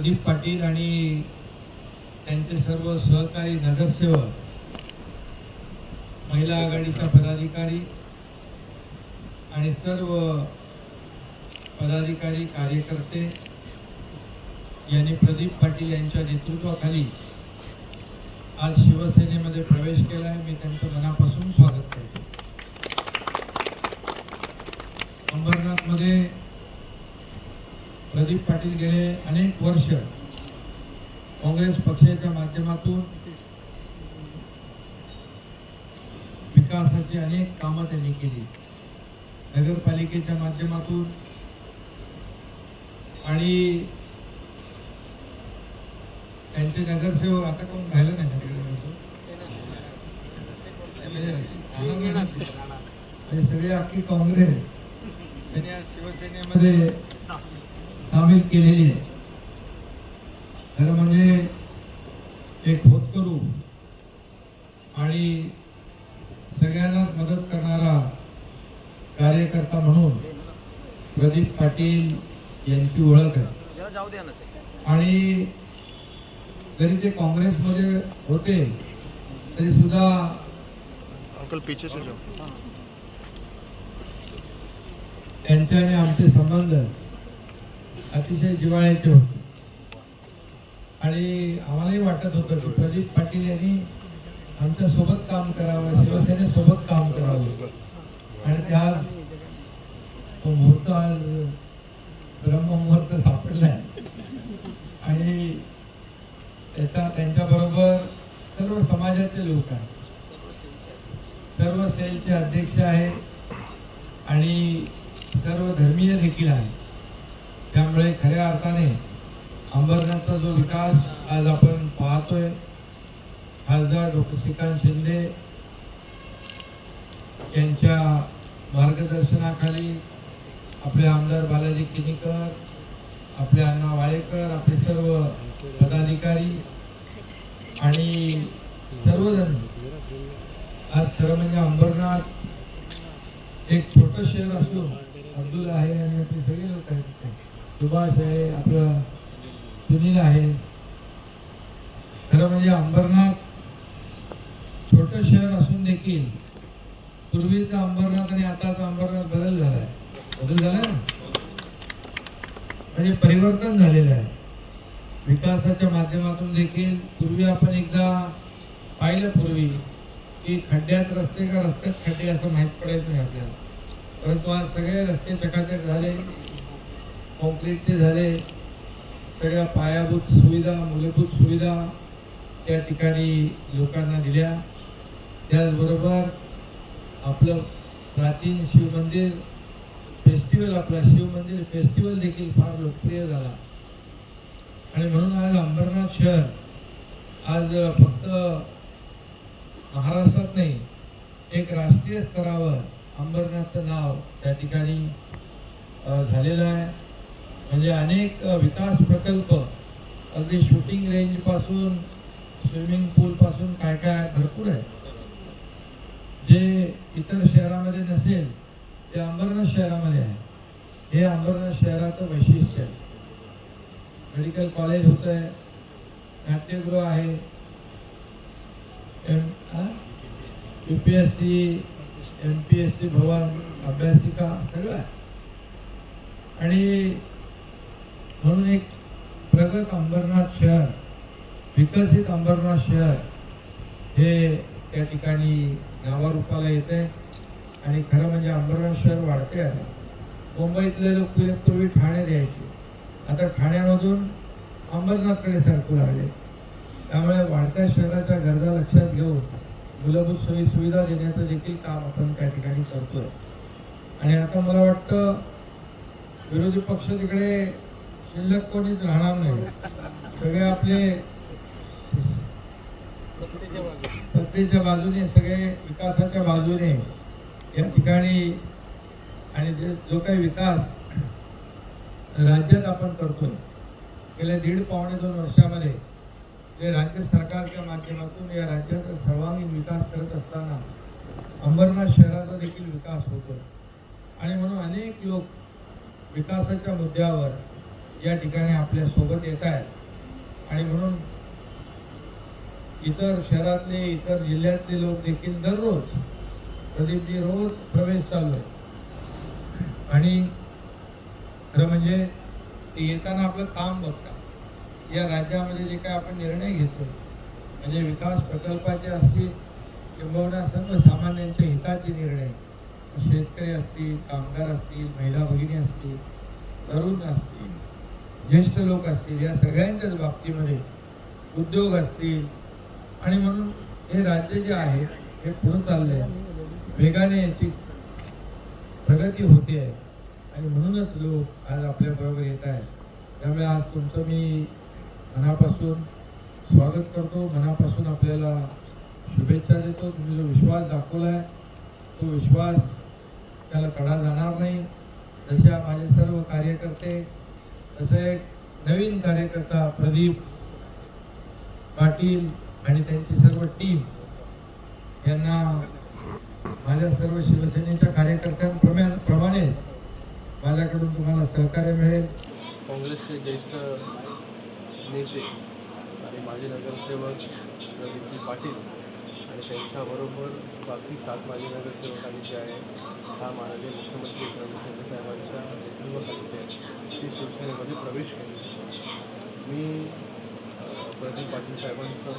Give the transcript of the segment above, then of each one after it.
प्रदीप पाटील आणि त्यांचे सर्व सहकारी नगरसेवक महिला आघाडीच्या पदाधिकारी आणि सर्व पदाधिकारी कार्यकर्ते यांनी प्रदीप पाटील यांच्या नेतृत्वाखाली आज शिवसेनेमध्ये प्रवेश केला आहे. मी त्यांचं मनापासून स्वागत करतो. अंबरनाथमध्ये प्रदीप पाटील गेले अनेक वर्ष. काँग्रेस पक्षाच्या माध्यमातून विकासाची अनेक कामं त्यांनी केली. नगरपालिकेच्या माध्यमातून आणि त्यांचे नगरसेवक आता कोण राहिलं नाही? हे सगळे अख्खी काँग्रेस. त्यांनी आज शिवसेनेमध्ये सामील केलेली आहे. खरं म्हणजे एक होतकरू आणि सगळ्यांनाच मदत करणारा कार्यकर्ता म्हणून प्रदीप पाटील यांची ओळख आहे. जाऊ द्या ना आणि जरी ते काँग्रेसमध्ये होते तरी सुद्धा अंकल पीछे से जाओ. त्यांचे आणि आमचे संबंध अतिशय जिवाळ्याचे होते. आणि आम्हालाही वाटत होतं की प्रदीप पाटील यांनी आमच्यासोबत काम करावं शिवसेनेसोबत काम करावं. आणि ते आज तो मुहूर्त आज ब्रह्ममुहूर्त सापडलाय. आणि त्याच्या त्यांच्याबरोबर सर्व समाजाचे लोक आहेत. सर्व सेलचे अध्यक्ष आहेत. आणि सर्व धर्मीय देखील आहे त्यामुळे खऱ्या अर्थाने अंबरनाथचा जो विकास आज आपण पाहतोय खासदार डॉक्टर श्रीकांत शिंदे यांच्या मार्गदर्शनाखाली आपले आमदार बालाजी किनीकर आपले अण्णा वाळेकर आपले सर्व पदाधिकारी आणि सर्वजण आज खरं म्हणजे अंबरनाथ एक छोटं शहर असून अब्दुल आहे आणि आपले सगळे लोक आहेत तिथे. सुभाष आहे आपलं सुनील आहे. खरं म्हणजे अंबरनाथ छोटं शहर असून देखील पूर्वीचा अंबरनाथ आणि आताचा अंबरनाथ बदल झालाय. बदल झालाय ना? म्हणजे परिवर्तन झालेलं आहे. विकासाच्या माध्यमातून देखील पूर्वी आपण एकदा पाहिलं पूर्वी की खड्ड्यात रस्ते का रस्त्यात खड्डे असं माहीत पडायचं नाही आपल्याला. परंतु आज सगळे रस्ते चकाचक झाले. कॉन्क्रीटचे झाले सगळ्या पायाभूत सुविधा मूलभूत सुविधा त्या ठिकाणी लोकांना दिल्या. त्याचबरोबर आपलं प्राचीन शिवमंदिर फेस्टिवल आपला शिवमंदिर फेस्टिवल देखील फार लोकप्रिय झाला. आणि म्हणून आज अंबरनाथ शहर आज फक्त महाराष्ट्रात नाही एक राष्ट्रीय स्तरावर अंबरनाथचं नाव त्या ठिकाणी झालेलं आहे. म्हणजे अनेक विकास प्रकल्प अगदी शूटिंग रेंजपासून स्विमिंग पूलपासून काय काय भरपूर आहे जे इतर शहरामध्ये नसेल ते अंबरनाथ शहरामध्ये आहे. हे अंबरनाथ शहराचं वैशिष्ट्य आहे. मेडिकल कॉलेज होत आहे नाट्यगृह आहे M U P S C M P S C भवन अभ्यासिका सगळं आहे. आणि म्हणून एक प्रगत अंबरनाथ शहर विकसित अंबरनाथ शहर हे त्या ठिकाणी नावारूपाला येते आणि खरं म्हणजे अंबरनाथ शहर वाढते आहे मुंबईतले लोक पूर्वी ठाणे द्यायचे. आता ठाण्यामधून अंबरनाथकडे सरकू लागले. त्यामुळे वाढत्या शहराच्या गरजा लक्षात घेऊन मूलभूत सोयी सुविधा देण्याचं देखील काम आपण त्या ठिकाणी करतोय. आणि आता मला वाटतं विरोधी पक्ष तिकडे शिल्लक कोणीच राहणार नाही. सगळे आपले सत्तेच्या बाजूने सगळे विकासाच्या बाजूने या ठिकाणी आणि जो काही विकास राज्यात आपण करतोय. गेल्या दीड पावणे दोन वर्षामध्ये जे राज्य सरकारच्या माध्यमातून या राज्याचा सर्वांगीण विकास करत असताना अंबरनाथ शहराचा देखील विकास होतो आणि म्हणून अनेक लोक विकासाच्या मुद्द्यावर या ठिकाणी आपल्यासोबत येत आहेत. आणि म्हणून इतर शहरातले इतर जिल्ह्यातले लोक देखील दररोज प्रदीपजी रोज प्रवेश चालू आहे आणि खरं म्हणजे ते येताना आपलं काम बघतात. या राज्यामध्ये जे काय आपण निर्णय घेतो म्हणजे विकास प्रकल्पाचे असतील किंबहुना सर्वसामान्यांच्या हिताचे निर्णय शेतकरी असतील कामगार असतील महिला भगिनी असतील तरुण असतील ज्येष्ठ लोक असतील या सगळ्यांच्याच बाबतीमध्ये उद्योग असतील. आणि म्हणून हे राज्य जे आहे हे करू चाललं आहे वेगाने याची प्रगती होते आहे. आणि म्हणूनच लोक आज आपल्याबरोबर येत आहेत. त्यामुळे आज तुमचं मी मनापासून स्वागत करतो. मनापासून आपल्याला शुभेच्छा देतो. तुम्ही जो विश्वास दाखवला आहे तो विश्वास त्याला कढा जाणार नाही. जशा माझे सर्व कार्यकर्ते तसे नवीन कार्यकर्ता प्रदीप पाटील आणि त्यांची सर्व टीम यांना माझ्या सर्व शिवसेनेच्या कार्यकर्त्यांप्रमाणे प्रमाणे माझ्याकडून तुम्हाला सहकार्य मिळेल. काँग्रेसचे ज्येष्ठ नेते आणि माजी नगरसेवक प्रदीपजी पाटील आणि त्यांच्याबरोबर बाकी सात माजी नगरसेवकांनी जे आहे हा माननीय मुख्यमंत्री एकनाथ साहेबांच्या नेतृत्वाखाली जे आहे ती शिवसेनेमध्ये प्रवेश केला. मी प्रदीप पाटील साहेबांचं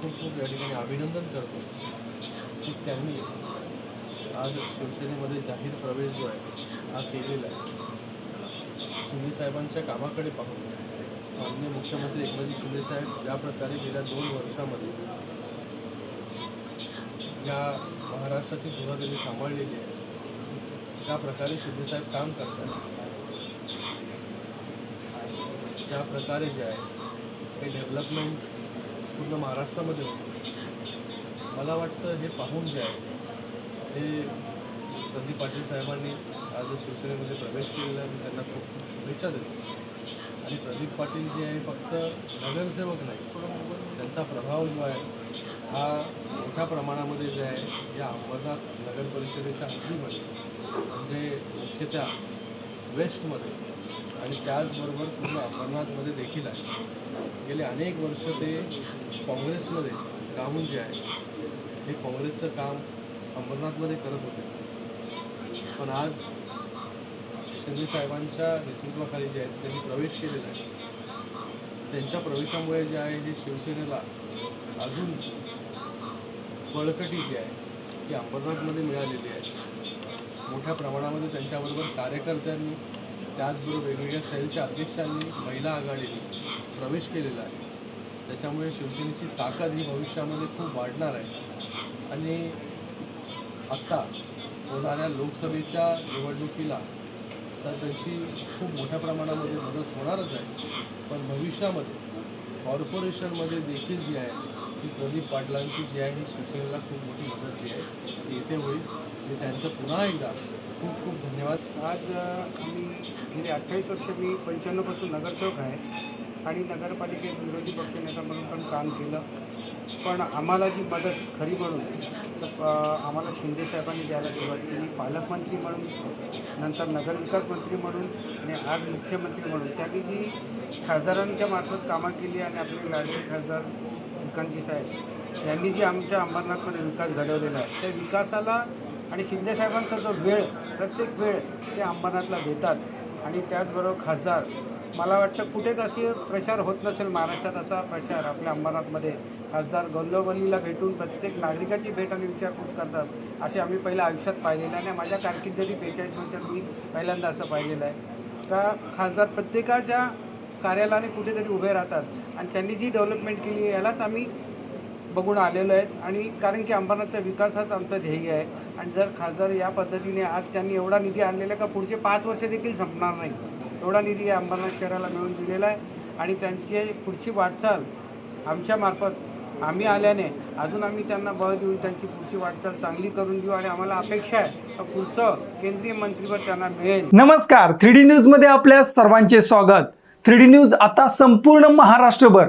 खूप खूप या ठिकाणी अभिनंदन करतो की त्यांनी आज शिवसेनेमध्ये जाहीर प्रवेश जो आहे हा केलेला आहे. शिंदे साहेबांच्या कामाकडे पाहून माननीय मुख्यमंत्री एकनाथजी शिंदे साहेब ज्या प्रकारे गेल्या दोन वर्षामध्ये या महाराष्ट्राची धुरा त्यांनी सांभाळलेली आहे ज्या प्रकारे शिंदे साहेब काम करतात ज्या प्रकारे जे आहे हे डेव्हलपमेंट पूर्ण महाराष्ट्रामध्ये होतं. मला वाटतं हे पाहून जे आहे हे प्रदीप पाटील साहेबांनी आज शिवसेनेमध्ये प्रवेश केलेला आहे मी त्यांना खूप खूप शुभेच्छा देतो. आणि प्रदीप पाटील जे आहे फक्त नगरसेवक नाही त्यांचा प्रभाव जो आहे हा मोठ्या प्रमाणामध्ये जे आहे या अंबरनाथ नगर परिषदेच्या हद्दीमध्ये म्हणजे मुख्यतः वेस्टमध्ये आणि त्याचबरोबर पूर्ण अंबरनाथमध्ये देखील आहे. गेले अनेक वर्ष ते काँग्रेसमध्ये राहून जे आहे हे काँग्रेसचं काम अंबरनाथमध्ये करत होते. पण आज शिंदे साहेबांच्या नेतृत्वाखाली जे आहे त्यांनी प्रवेश केलेला आहे. त्यांच्या प्रवेशामुळे जे आहे हे शिवसेनेला अजून बळकटी जी आहे ती अंबरनाथमध्ये मिळालेली आहे. मोठ्या प्रमाणामध्ये त्यांच्याबरोबर कार्यकर्त्यांनी त्याचबरोबर वेगवेगळ्या सेलच्या अध्यक्षांनी महिला आघाडीने प्रवेश केलेला आहे. त्याच्यामुळे शिवसेनेची ताकद ही भविष्यामध्ये खूप वाढणार आहे. आणि आत्ता होणाऱ्या लोकसभेच्या निवडणुकीला तर त्यांची खूप मोठ्या प्रमाणामध्ये मदत होणारच आहे. पण भविष्यामध्ये कॉर्पोरेशनमध्ये देखील जी आहे ती प्रदीप पाटलांची जी आहे ही शिवसेनेला खूप मोठी मदत जी आहे ती इथे होईल. मी त्यांचं पुन्हा एकदा खूप खूप धन्यवाद. आज आम्ही गेली अठ्ठावीस वर्ष मी पंच्याण्णवपासून नगरसेवक आहे आणि नगरपालिकेत विरोधी पक्षनेता म्हणून पण काम केलं. पण आम्हाला जी मदत खरी म्हणून तर आम्हाला शिंदे साहेबांनी द्यायला सुरुवात केली. पालकमंत्री म्हणून नंतर नगरविकास मंत्री म्हणून आणि आज मुख्यमंत्री म्हणून. त्यांनी जी खासदारांच्या मार्फत कामं केली आणि आपले लाडके खासदार श्रीकांतजी साहेब यांनी जी आमच्या अंबरनाथमध्ये विकास घडवलेला आहे. त्या विकासाला आणि शिंदेसाहेबांचा जो वेळ प्रत्येक वेळ ते अंबरनाथला देतात. आणि त्याचबरोबर खासदार. मला वाटतं कुठेच असे प्रचार होत नसेल महाराष्ट्रात असा प्रचार आपल्या अंबरनाथमध्ये. खासदार गल्लोगल्लीला भेटून प्रत्येक नागरिकाची भेट आणि विचारपूस करतात असे आम्ही पहिल्या आयुष्यात पाहिलेलं आहे. आणि माझ्या कारकिर्दीत बेचाळीस वर्षात मी पहिल्यांदा असं पाहिलेलं आहे. का खासदार प्रत्येकाच्या कार्यालयाने कुठेतरी उभे राहतात. आणि त्यांनी जी डेव्हलपमेंट केली आहे यालाच आम्ही बघून आलेलो आहेत. आणि कारण की अंबरनाथचा विकास हाच आमचं ध्येय आहे. आणि जर खासदार या पद्धतीने आज त्यांनी एवढा निधी आणलेला आहे का पुढचे पाच वर्ष देखील संपणार नाही. एवढा निधी या अंबरनाथ शहराला मिळवून दिलेला आहे. आणि त्यांची पुढची वाटचाल आमच्यामार्फत आम्ही आल्याने अजून आम्ही त्यांना बळ देऊन त्यांची पुढची वाटचाल चांगली करून देऊ आणि आम्हाला अपेक्षा आहे पुढचं केंद्रीय मंत्रीपद त्यांना मिळेल. नमस्कार. थ्री डी न्यूजमध्ये आपल्या सर्वांचे स्वागत. थ्री डी न्यूज आता संपूर्ण महाराष्ट्रभर